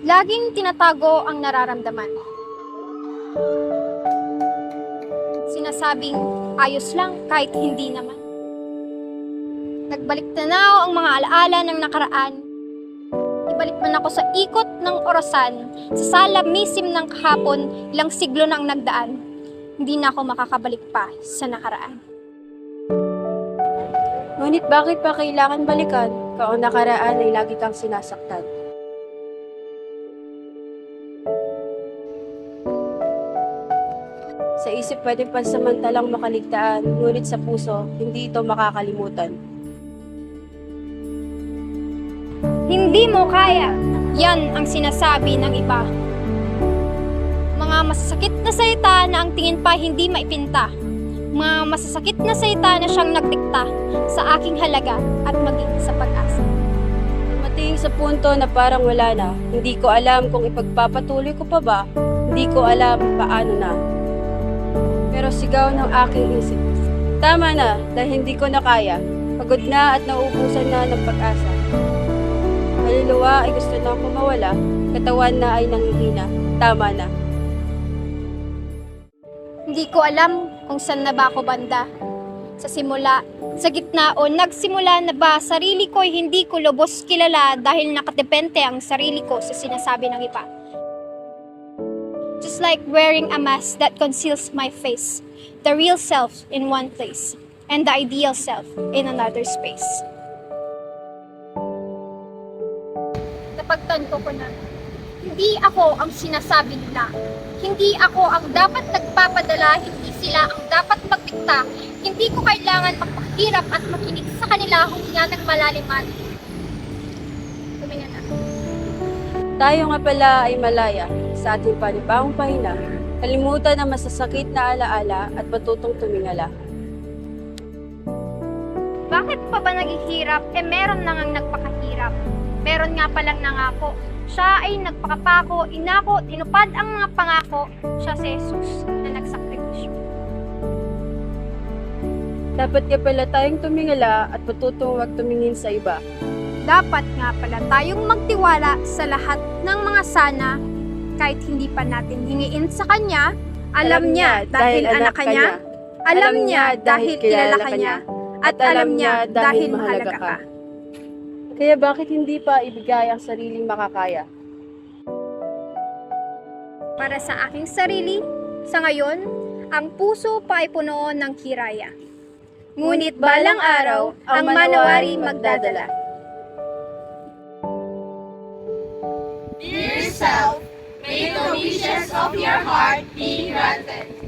Laging tinatago ang nararamdaman. Sinasabing ayos lang kahit hindi naman. Nagbalik tanaw ang mga alaala ng nakaraan. Ibalik man ako sa ikot ng orasan, sa sala misim ng kahapon, ilang siglo na ang nagdaan. Hindi na ako makakabalik pa sa nakaraan. Ngunit bakit pa kailangan balikan ang nakaraan ay lagi kang sinasaktan? Sa isip pwede pansamantalang makaligtaan, ngunit sa puso, hindi ito makakalimutan. Hindi mo kaya. Yan ang sinasabi ng iba. Mga masasakit na salita na ang tingin pa hindi maipinta. Mga masasakit na salita na siyang nagdikta sa aking halaga at maging sa pag-asa. Dumating sa punto na parang wala na, hindi ko alam kung ipagpapatuloy ko pa ba, hindi ko alam paano na. Sigaw ng aking isip, tama na dahil hindi ko na kaya, pagod na at nauubusan na ng pag-asa. Kaluluwa ay gusto na akong mawala, katawan na ay nangihina, tama na. Hindi ko alam kung saan na ba ako banda. Sa simula, sa gitna o nagsimula na ba sarili ko ay hindi ko lubos kilala dahil nakadepende ang sarili ko sa sinasabi ng iba. Like wearing a mask that conceals my face, the real self in one place, and the ideal self in another space. Napagtanto ko na, hindi ako ang sinasabi nila. Hindi ako ang dapat nagpapadala, hindi sila ang dapat magdikta. Hindi ko kailangan magpahirap at makinig sa kanila huminga ng malaliman. Tuminga na. Tayo nga pala ay malaya sa ating panibagong pahinga, kalimutan ang masasakit na alaala at matutong tumingala. Bakit pa ba naghihirap? Eh meron na ngang nagpakahirap. Meron nga palang nangako. Siya ay nagpakapako, inako, tinupad ang mga pangako. Siya si Jesus na nagsakripisyo. Dapat nga pala tayong tumingala at matutong huwag tumingin sa iba. Dapat nga pala tayong magtiwala sa lahat ng mga sana kahit hindi pa natin hingiin sa Kanya. Alam niya dahil anak ka niya. Alam niya dahil kilala ka niya. At alam niya dahil mahalaga ka. Kaya bakit hindi pa ibigay ang sariling makakaya? Para sa aking sarili, sa ngayon, ang puso pa ay puno ng kiraya. Ngunit balang araw, ang manawari magdadala. Wishes of your heart be granted.